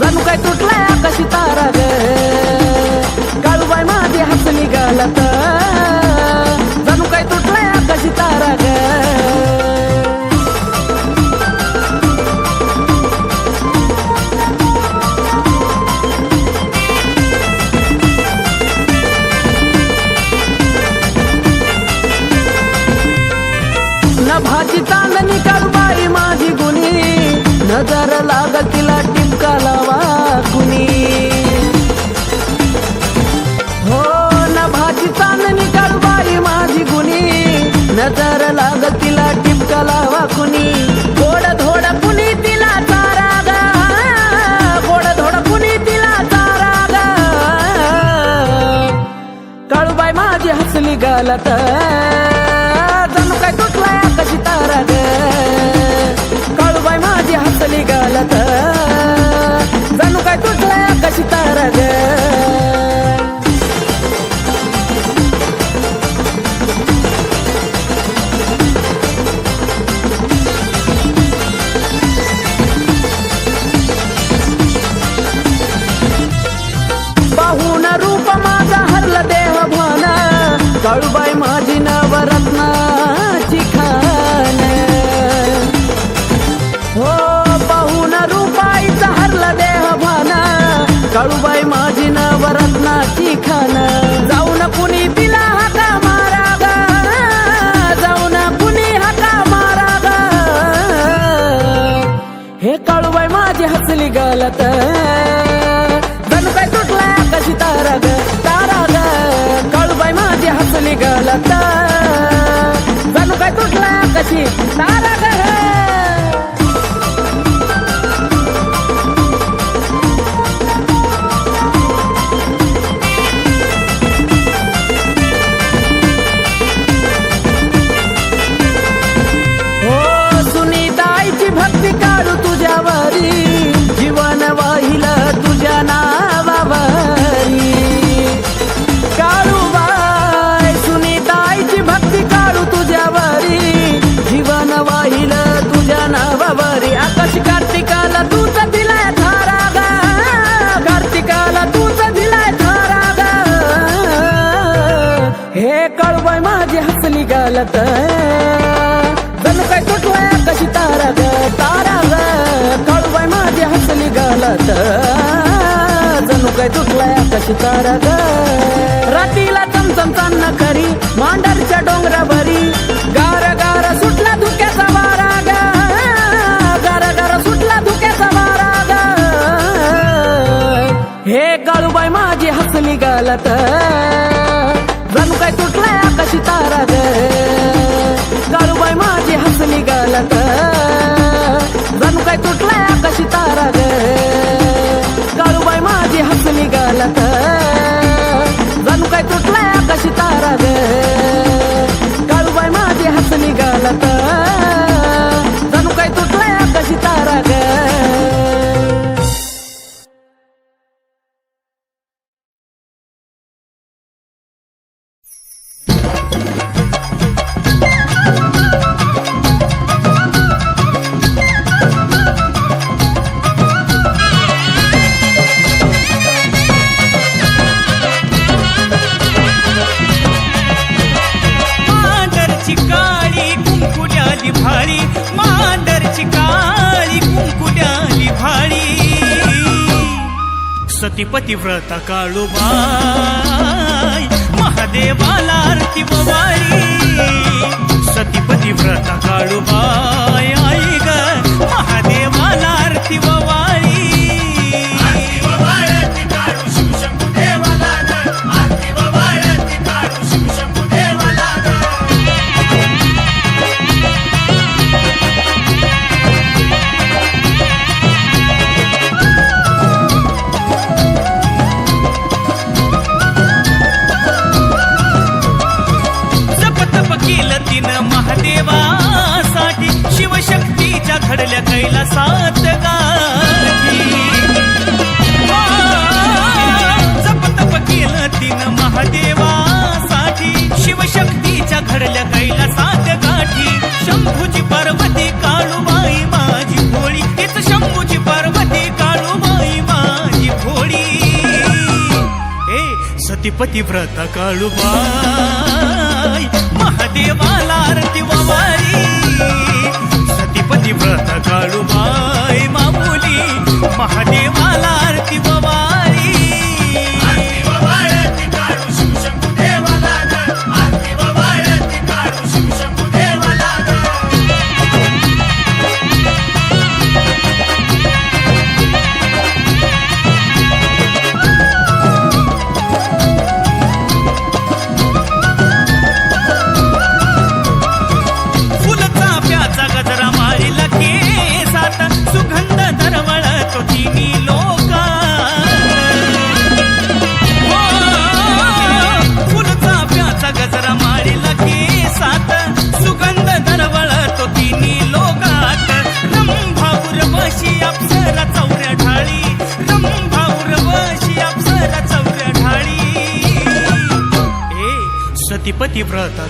जणू काय तुटलाय आकाशी तारा ग काळूबाई माझी हात निघाला तर जणू काय तुटलाय आकाशी तारा ग गालात जणू काय तुटलाय कशी तारा काळूबाई माझी हसली गालात. जणू काय तुटलाय कशी तारा बाय माझी हसली गलत. जणू तुटला कशी तारा तारा ग माझी हसली गलत. जणू तुटला कशी तारा सितारा ग रातीला चमचम चांना खरी मांडरच्या डोंगराभरी काळूबाई महादेवाला आरती बवारी सतीपती व्रत काळूबाई आई ग महादेवाला आरती बवारी सात गाठी जप केलं तिनं महादेवासाठी. शिवशक्तीच्या घडल्या कैलासात गाठी शंभूची पार्वती काळूबाई माझी भोळी तीच शंभूची पार्वती काळूबाई माझी भोळी ए सतीपती व्रत काळूबाई. महादेवाला आरती बाबा सतीपती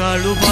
व्रत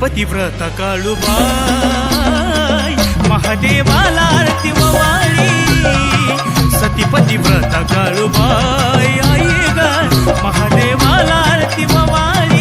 पतिव्रत काळुबाई महादेवाला आरती मवाळी सती पतिव्रत काळुबाई आई ग महादेवाला आरती मवाळी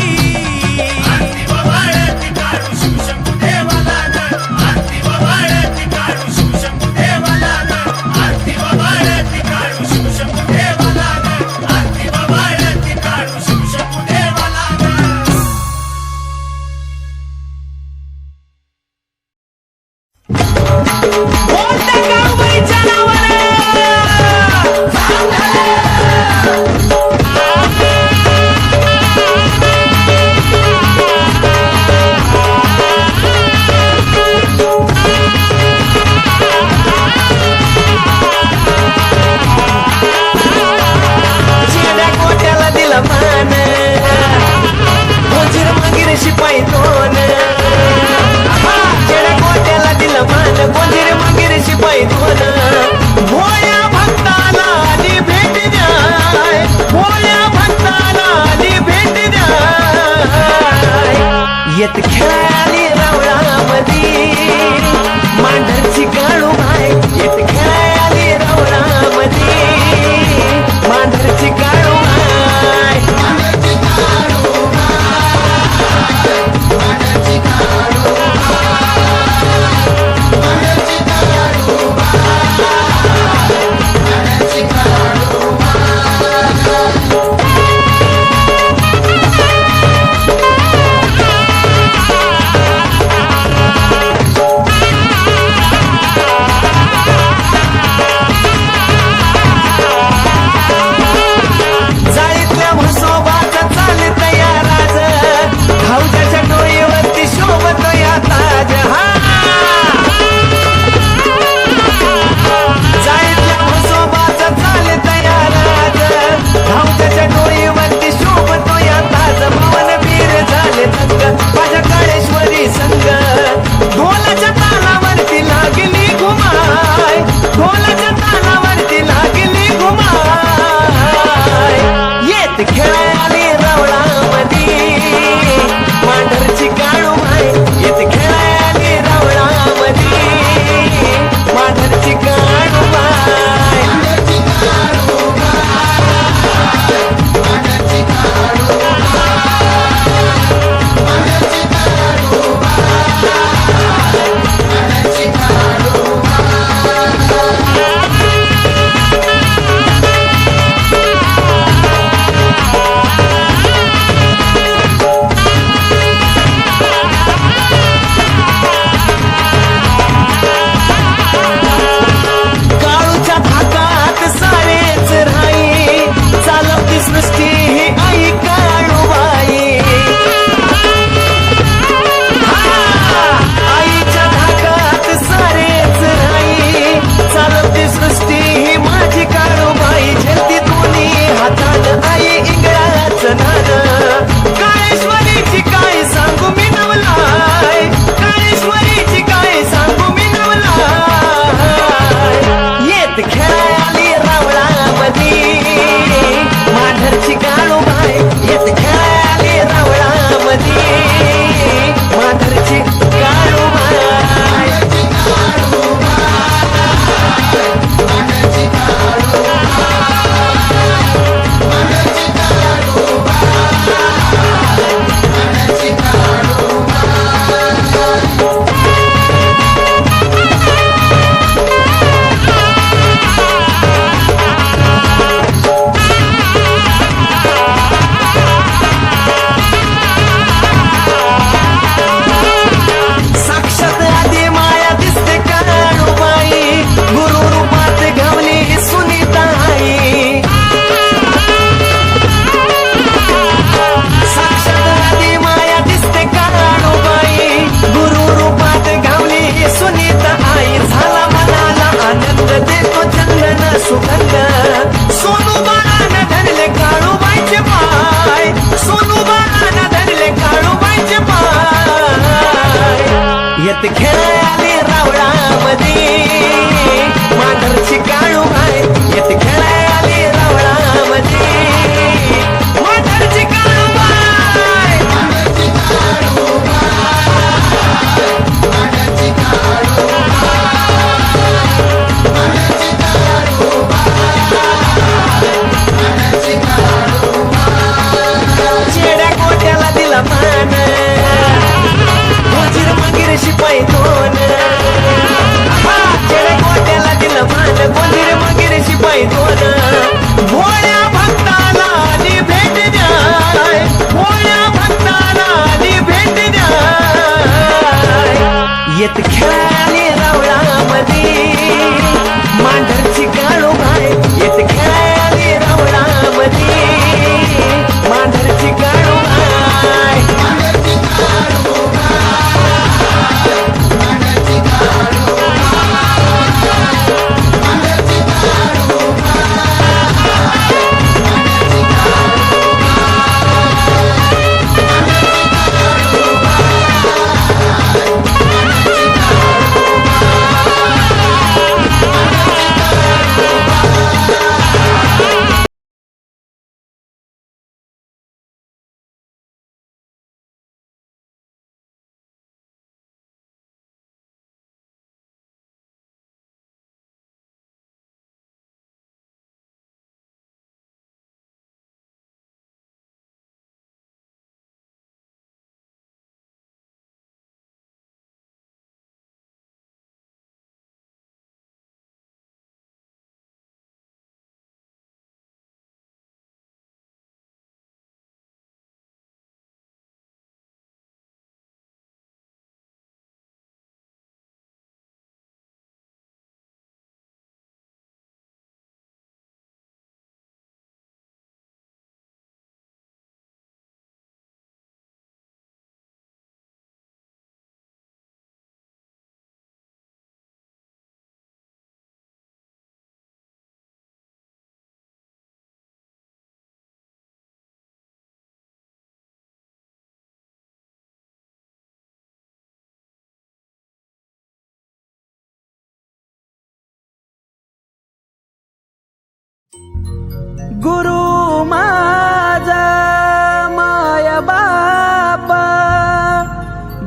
गुरु माझा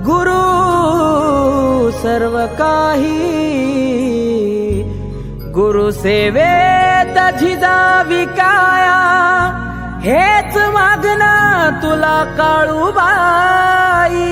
गुरु सर्व काही गुरु सेवेत झिजावी काया हेच मागना तुला काळू बाई